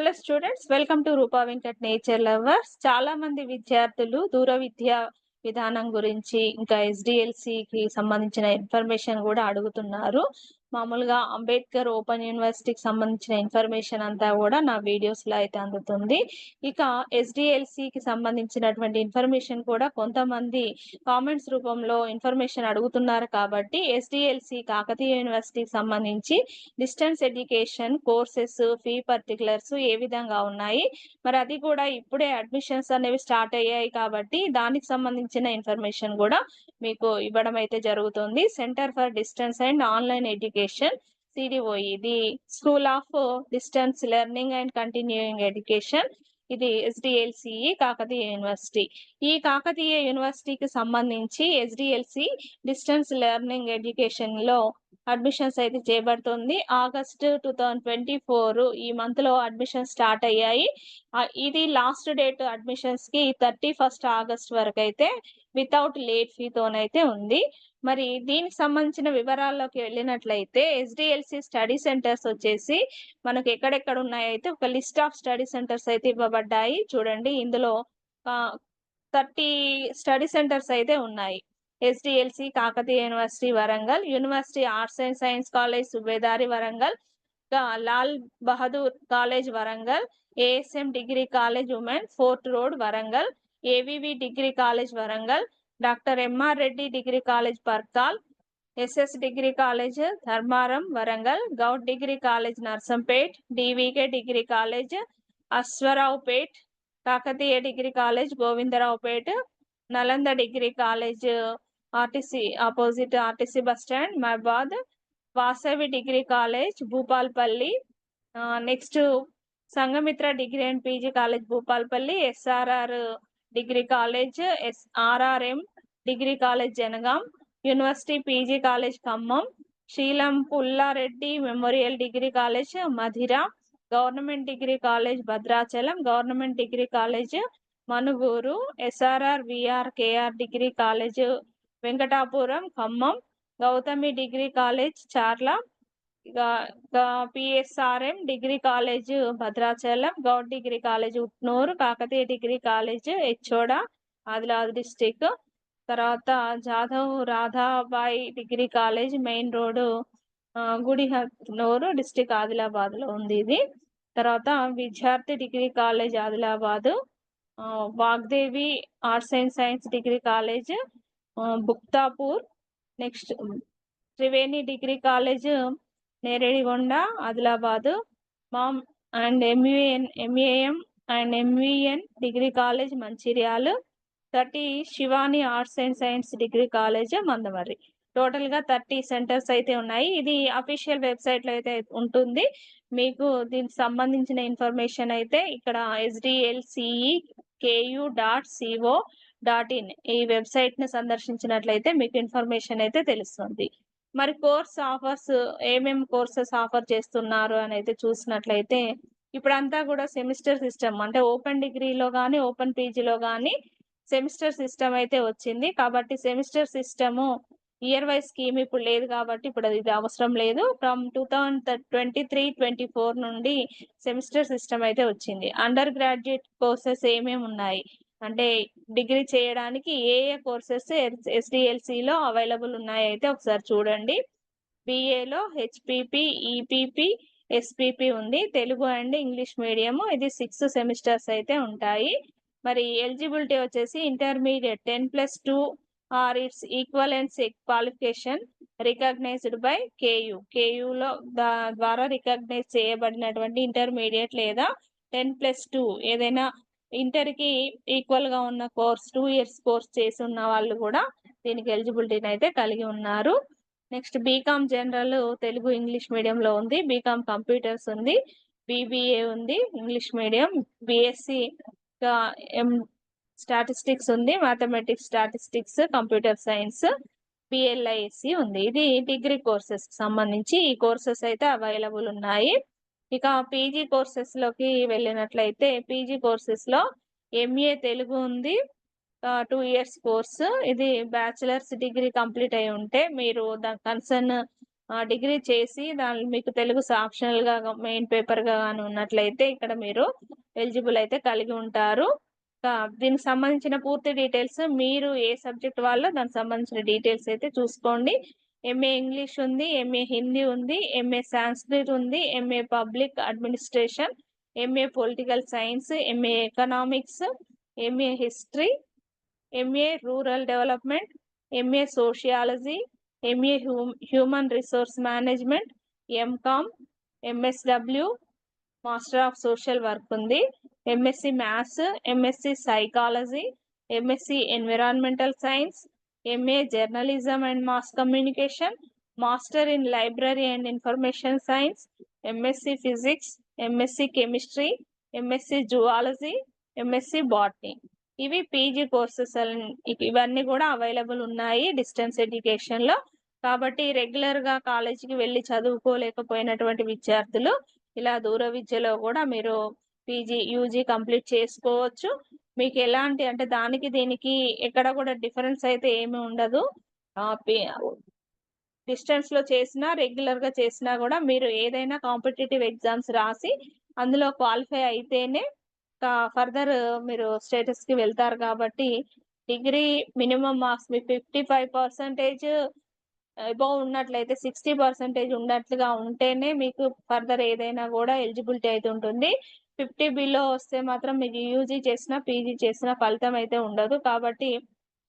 Hello students welcome to Roopa Venkat nature lovers చాలా మంది విద్యార్థులు దూర విద్య విధానం గురించి ఇంకా ఎస్డిఎల్సికి సంబంధించిన ఇన్ఫర్మేషన్ కూడా అడుగుతున్నారు. మామూలుగా అంబేద్కర్ ఓపెన్ యూనివర్సిటీకి సంబంధించిన ఇన్ఫర్మేషన్ అంతా కూడా నా వీడియోస్లో అయితే అందుతుంది. ఇక ఎస్డిఎల్సి కి సంబంధించినటువంటి ఇన్ఫర్మేషన్ కూడా కొంతమంది కామెంట్స్ రూపంలో ఇన్ఫర్మేషన్ అడుగుతున్నారు కాబట్టి ఎస్డిఎల్సి కాకతీయ యూనివర్సిటీకి సంబంధించి distance education courses fee particulars ఏ విధంగా ఉన్నాయి? మరి అది కూడా ఇప్పుడే అడ్మిషన్స్ అనేవి స్టార్ట్ అయ్యాయి కాబట్టి దానికి సంబంధించిన ఇన్ఫర్మేషన్ కూడా మీకు ఇవ్వడం అయితే జరుగుతుంది. Center for distance and online education CDOE ఇది school of distance learning and continuing education ఇది ఎస్డిఎల్సిఈ కాకతీయ యూనివర్సిటీ ఈ కాకతీయ యూనివర్సిటీకి సంబంధించి ఎస్డిఎల్సి డిస్టెన్స్ లెర్నింగ్ ఎడ్యుకేషన్లో అడ్మిషన్స్ అయితే చేయబడుతుంది August two thousand twenty four ఈ మంత్లో అడ్మిషన్ స్టార్ట్ అయ్యాయి. ఇది లాస్ట్ డేట్ అడ్మిషన్స్కి థర్టీ ఫస్ట్ ఆగస్ట్ వరకు అయితే వితౌట్ లేట్ ఫీతోనైతే ఉంది. మరి దీనికి సంబంధించిన వివరాల్లోకి వెళ్ళినట్లయితే ఎస్డిఎల్సి స్టడీ సెంటర్స్ వచ్చేసి మనకు ఎక్కడెక్కడ ఉన్నాయైతే ఒక లిస్ట్ ఆఫ్ స్టడీ సెంటర్స్ అయితే ఇవ్వబడ్డాయి. చూడండి ఇందులో థర్టీ స్టడీ సెంటర్స్ అయితే ఉన్నాయి. SDLC Kakatiya university Warangal university arts and science college Subedari Warangal ఇంకా Lal Bahadur college Warangal ASM degree college women fort road Warangal AVV degree college Warangal doctor MR Reddy degree college Parkal SS degree college Dharmaram Warangal Goud degree college Narsampet DVK degree college Ashwaraopet Kakatiya degree college Govindaraopet Nalanda degree college RTC opposite RTC bus stand Mahabad Vasavi degree college Bhupalpally. Next Sanghamitra degree and PG college Bhupalpally SRR degree college S RRM degree college Jangaon. University PG college Khammam. Seelam Pullareddy memorial degree college Madhira. Government degree college Bhadrachalam. Government degree college Manuguru. SRR VR KR degree college Venkatapuram Khammam Gautami degree college Charla PSRM degree college Bhadrachalam Goud degree college Utnoor Kakatiya degree college Hechoda Adilabad district. తర్వాత Jadhav Radhabai degree college main road Gudihathnoor district ఆదిలాబాద్లో ఉంది ఇది. తర్వాత విద్యార్థి degree college Adilabad ఆ, Vagdevi arts and science degree college Bukthapur next Triveni degree college Neredigonda Adilabad MAM and MUN MAM and MVN degree college Mancherial thirty Shivani arts and science degree college Mandamarri. టోటల్గా thirty centres అయితే ఉన్నాయి. ఇది official వెబ్సైట్లో అయితే ఉంటుంది. మీకు దీనికి సంబంధించిన ఇన్ఫర్మేషన్ అయితే ఇక్కడ SDLCE KU dot CO dot in ఈ వెబ్సైట్ని సందర్శించినట్లయితే మీకు ఇన్ఫర్మేషన్ అయితే తెలుస్తుంది. మరి కోర్స్ ఆఫర్స్ ఏమేమి కోర్సెస్ ఆఫర్ చేస్తున్నారు అని అయితే చూసినట్లయితే ఇప్పుడంతా కూడా సెమిస్టర్ సిస్టమ్ అంటే ఓపెన్ డిగ్రీలో కానీ ఓపెన్ పీజీలో కానీ సెమిస్టర్ సిస్టమ్ అయితే వచ్చింది. కాబట్టి semester system year wise scheme ఇప్పుడు లేదు కాబట్టి ఇప్పుడు అది ఇది అవసరం లేదు. From two thousand twenty three twenty four నుండి సెమిస్టర్ సిస్టమ్ అయితే వచ్చింది. అండర్ గ్రాడ్యుయేట్ కోర్సెస్ ఏమేమి ఉన్నాయి? అంటే డిగ్రీ చేయడానికి ఏ ఏ కోర్సెస్ ఎస్డిఎల్సిలో అవైలబుల్ ఉన్నాయి అయితే ఒకసారి చూడండి. బిఏలో హెచ్పిపి ఈపీపీ ఎస్పిపి ఉంది. తెలుగు అండ్ ఇంగ్లీష్ మీడియం ఇది సిక్స్ సెమిస్టర్స్ అయితే ఉంటాయి. మరి ఎలిజిబిలిటీ వచ్చేసి intermediate ten plus two or its equivalence qualification recognized by KU కేయులో ద్వారా రికగ్నైజ్ చేయబడినటువంటి ఇంటర్మీడియట్ లేదా టెన్ ప్లస్ టూ ఏదైనా ఇంటర్కి ఈక్వల్గా ఉన్న కోర్స్ టూ ఇయర్స్ కోర్స్ చేసి ఉన్న వాళ్ళు కూడా దీనికి ఎలిజిబిలిటీని అయితే కలిగి ఉన్నారు. Next BCom general Telugu English మీడియంలో ఉంది. బీకామ్ కంప్యూటర్స్ ఉంది. బీబీఏ ఉంది English medium. BSc M statistics ఉంది. Mathematics statistics computer science PLISC ఉంది. ఇది డిగ్రీ కోర్సెస్కి సంబంధించి ఈ కోర్సెస్ అయితే అవైలబుల్ ఉన్నాయి. ఇక పీజీ కోర్సెస్లోకి వెళ్ళినట్లయితే పీజీ కోర్సెస్లో ఎంఏ తెలుగు ఉంది. టూ ఇయర్స్ కోర్స్ ఇది బ్యాచిలర్స్ డిగ్రీ కంప్లీట్ అయి ఉంటే మీరు దాని కన్సర్న్ డిగ్రీ చేసి దాని మీకు తెలుగు ఆప్షనల్గా మెయిన్ పేపర్గా కానీ ఉన్నట్లయితే ఇక్కడ మీరు ఎలిజిబుల్ అయితే కలిగి ఉంటారు. దీనికి సంబంధించిన పూర్తి డీటెయిల్స్ మీరు ఏ సబ్జెక్ట్ వాళ్ళో దానికి సంబంధించిన డీటెయిల్స్ అయితే చూసుకోండి. ఎంఏ ఇంగ్లీష్ ఉంది ఎంఏ హిందీ ఉంది ఎంఏ సాంస్క్రిట్ ఉంది MA public administration MA political science MA economics MA history MA rural development MA sociology MA human resource management MCom MSW master of social work ఉంది MSc maths MSc psychology MSc environmental science MA journalism and mass communication master in library and information science MSc physics MSc chemistry MSc zoology MSc botany ఇవి PG courses ఇవన్నీ కూడా available ఉన్నాయి distance ఎడ్యుకేషన్లో కాబట్టి రెగ్యులర్గా కాలేజీకి వెళ్ళి చదువుకోలేకపోయినటువంటి విద్యార్థులు ఇలా దూర విద్యలో కూడా మీరు పీజీ యూజీ కంప్లీట్ చేసుకోవచ్చు. మీకు ఎలాంటి అంటే దానికి దీనికి ఎక్కడ కూడా డిఫరెన్స్ అయితే ఏమి ఉండదు. డిస్టెన్స్లో చేసినా రెగ్యులర్గా చేసినా కూడా మీరు ఏదైనా కాంపిటేటివ్ ఎగ్జామ్స్ రాసి అందులో క్వాలిఫై అయితేనే ఫర్దర్ మీరు స్టేటస్కి వెళ్తారు కాబట్టి డిగ్రీ మినిమం మార్క్స్ మీ ఫిఫ్టీ ఫైవ్ పర్సెంటేజ్ అబౌవ్ ఉన్నట్లయితే సిక్స్టీ పర్సెంటేజ్ ఉన్నట్లుగా ఉంటేనే మీకు ఫర్దర్ ఏదైనా కూడా ఎలిజిబిలిటీ అయితే ఉంటుంది. ఫిఫ్టీ బిలో వస్తే మాత్రం మీకు యూజీ చేసిన పీజీ చేసిన ఫలితం అయితే ఉండదు. కాబట్టి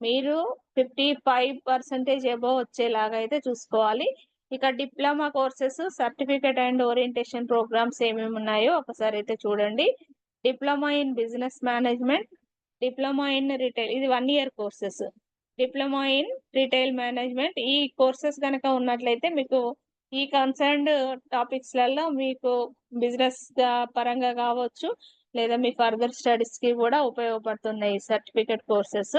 మీరు ఫిఫ్టీ ఫైవ్ పర్సెంటేజ్ ఎబో వచ్చేలాగా అయితే చూసుకోవాలి. ఇక diploma courses certificate and orientation programs ఏమేమి ఉన్నాయో ఒకసారి అయితే చూడండి. Diploma in business management diploma in retail ఇది one year courses. Diploma in retail management ఈ కోర్సెస్ కనుక ఉన్నట్లయితే మీకు ఈ కన్సర్న్డ్ టాపిక్స్లలో మీకు బిజినెస్ పరంగా కావచ్చు లేదా మీ ఫర్దర్ స్టడీస్కి కూడా ఉపయోగపడుతున్నాయి certificate courses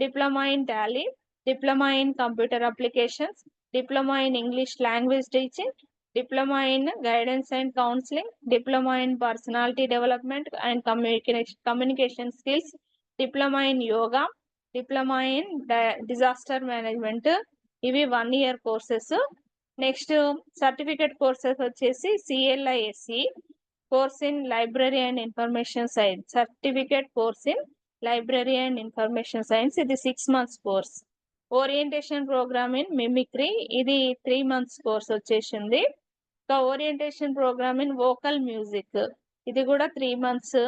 diploma in Tally diploma in computer applications diploma in English language teaching diploma in guidance and counselling diploma in personality development and communication communication skills diploma in yoga diploma in disaster management ఇవి one year courses next certificate courses వచ్చేసి CLISC course in library and information science. Certificate course in library and information science. ఇది six months course. Orientation program in mimicry ఇది three months course వచ్చేసింది. ఇంకా orientation program in vocal music ఇది కూడా three months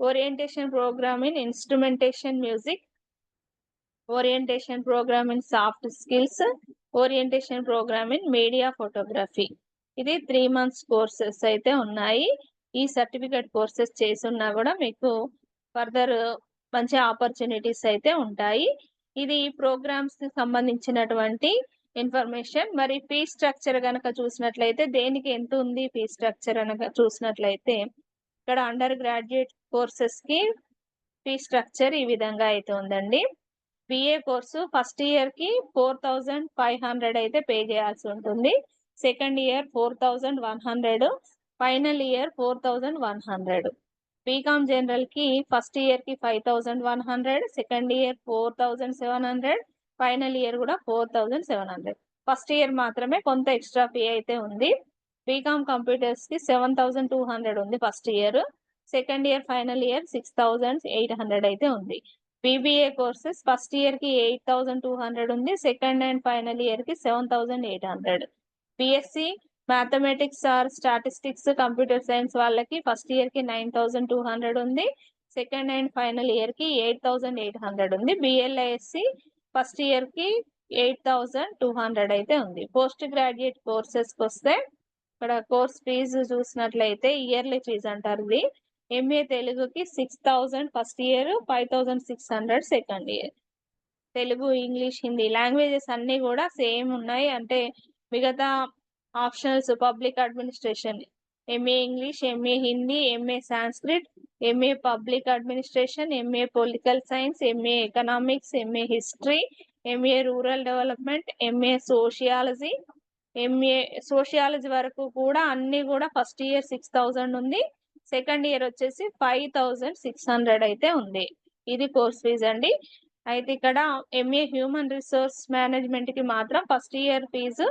orientation program in instrumentation music orientation program in soft skills orientation program in media photography ఇది three months courses అయితే ఉన్నాయి. ఈ certificate courses చేసున్నా కూడా మీకు ఫర్దర్ మంచి ఆపర్చునిటీస్ అయితే ఉంటాయి. ఇది ప్రోగ్రామ్స్కి సంబంధించినటువంటి ఇన్ఫర్మేషన్ మరి ఫీ స్ట్రక్చర్ కనుక చూసినట్లయితే దేనికి ఎంత ఉంది ఫీ స్ట్రక్చర్ అనగా చూసినట్లయితే ఇక్కడ అండర్ గ్రాడ్యుయేట్ కోర్సెస్కి ఫీ స్ట్రక్చర్ ఈ విధంగా అయితే ఉందండి. బిఏ కోర్సు ఫస్ట్ ఇయర్కి ఫోర్ థౌజండ్ ఫైవ్ హండ్రెడ్ అయితే పే చేయాల్సి ఉంటుంది. Second year four thousand one hundred final year four thousand one hundred BCom జనరల్కి first ఇయర్కి five thousand one hundred second year four thousand seven hundred final year కూడా four thousand seven hundred first year మాత్రమే కొంత extra fee అయితే ఉంది. BCom కంప్యూటర్స్కి seven thousand two hundred ఉంది first year second year final year six thousand eight hundred అయితే ఉంది. BBA courses first ఇయర్కి ఎయిట్ థౌసండ్ టూ హండ్రెడ్ ఉంది సెకండ్ అండ్ ఫైనల్ ఇయర్కి seven thousand eight hundred BSc mathematics or statistics computer science వాళ్ళకి first ఇయర్కి nine thousand two hundred ఉంది second and final ఇయర్కి eight thousand eight hundred ఉంది. BLISC first ఇయర్కి eight thousand two hundred అయితే ఉంది. Post graduate కోర్సెస్కి వస్తే ఇక్కడ కోర్స్ ఫీజు చూసినట్లయితే ఇయర్లీ ఫీజు అంటారు ఇది. ఎంఏ తెలుగుకి six thousand first year five thousand six hundred second year Telugu English Hindi languages అన్నీ కూడా సేమ్ ఉన్నాయి అంటే మిగతా optionals public administration MA English MA Hindi MA Sanskrit MA public administration MA political science MA economics MA history MA rural development MA sociology MA sociology వరకు కూడా అన్ని కూడా first year six thousand ఉంది second year వచ్చేసి five thousand six hundred అయితే ఉంది. ఇది course fees అండి. అయితే ఇక్కడ ఎంఏ హ్యూమన్ రిసోర్స్ మేనేజ్మెంట్కి మాత్రం first year fee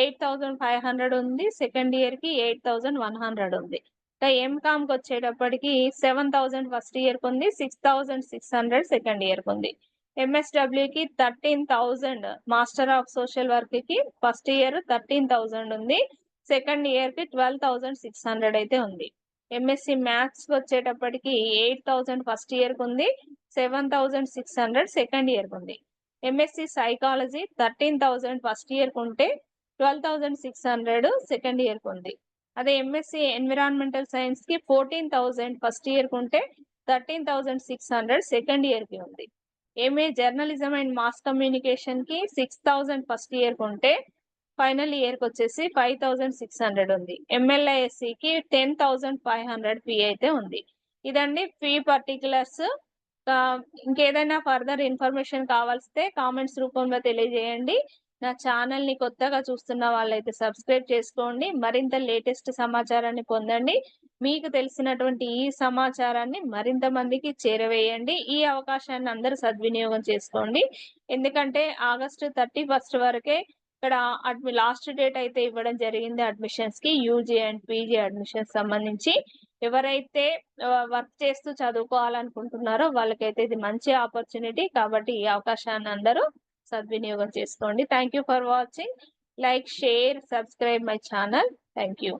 eight thousand five hundred ఉంది. సెకండ్ ఇయర్కి ఎయిట్ థౌసండ్ వన్ హండ్రెడ్ ఉంది. ఇంకా ఎంకామ్కి వచ్చేటప్పటికి సెవెన్ థౌసండ్ ఫస్ట్ ఇయర్కి ఉంది. Six thousand six hundred second ఇయర్కి ఉంది. ఎంఎస్డబ్ల్యూ కి thirteen thousand master of social వర్క్కి ఫస్ట్ ఇయర్ థర్టీన్ థౌసండ్ ఉంది. సెకండ్ ఇయర్కి ట్వెల్వ్ థౌసండ్ సిక్స్ హండ్రెడ్ అయితే ఉంది. ఎంఎస్సి మ్యాథ్స్ వచ్చేటప్పటికి ఎయిట్ థౌజండ్ ఫస్ట్ ఇయర్కి ఉంది seven thousand six hundred second ఇయర్కి ఉంది. MSc psychology thirteen thousand first ఇయర్కి ఉంటే twelve thousand six hundred second ఇయర్కి ఉంది. అదే ఎంఎస్సి ఎన్విరాన్మెంటల్ సైన్స్కి ఫోర్టీన్ థౌజండ్ ఫస్ట్ ఇయర్కి ఉంటే thirteen thousand six hundred second ఇయర్కి ఉంది. ఎంఏ జర్నలిజం అండ్ మాస్ కమ్యూనికేషన్కి సిక్స్ థౌసండ్ ఫస్ట్ ఇయర్కి ఉంటే ఫైనల్ ఇయర్కి వచ్చేసి ఫైవ్ థౌసండ్ సిక్స్ హండ్రెడ్ ఉంది. ఎంఎల్ఐఎస్సి కి ten thousand five hundred fee అయితే ఉంది. ఇదండి ఫీ పర్టికులర్స్ ఇంకేదైనా ఫర్దర్ ఇన్ఫర్మేషన్ కావాల్స్తే కామెంట్స్ రూపంలో తెలియజేయండి. నా ఛానల్ని కొత్తగా చూస్తున్న వాళ్ళైతే సబ్స్క్రైబ్ చేసుకోండి. మరింత లేటెస్ట్ సమాచారాన్ని పొందండి. మీకు తెలిసినటువంటి ఈ సమాచారాన్ని మరింత మందికి చేరవేయండి. ఈ అవకాశాన్ని అందరూ సద్వినియోగం చేసుకోండి. ఎందుకంటే ఆగస్టు థర్టీ ఫస్ట్ వరకే ఇక్కడ అడ్మి లాస్ట్ డేట్ అయితే ఇవ్వడం జరిగింది అడ్మిషన్స్కి యూజీ అండ్ పీజీ అడ్మిషన్స్ సంబంధించి. ఎవరైతే వర్క్ చేస్తూ చదువుకోవాలనుకుంటున్నారో వాళ్ళకైతే ఇది మంచి ఆపర్చునిటీ కాబట్టి ఈ అవకాశాన్ని అందరూ సద్వినియోగం చేసుకోండి. Thank you for watching like share subscribe my channel thank you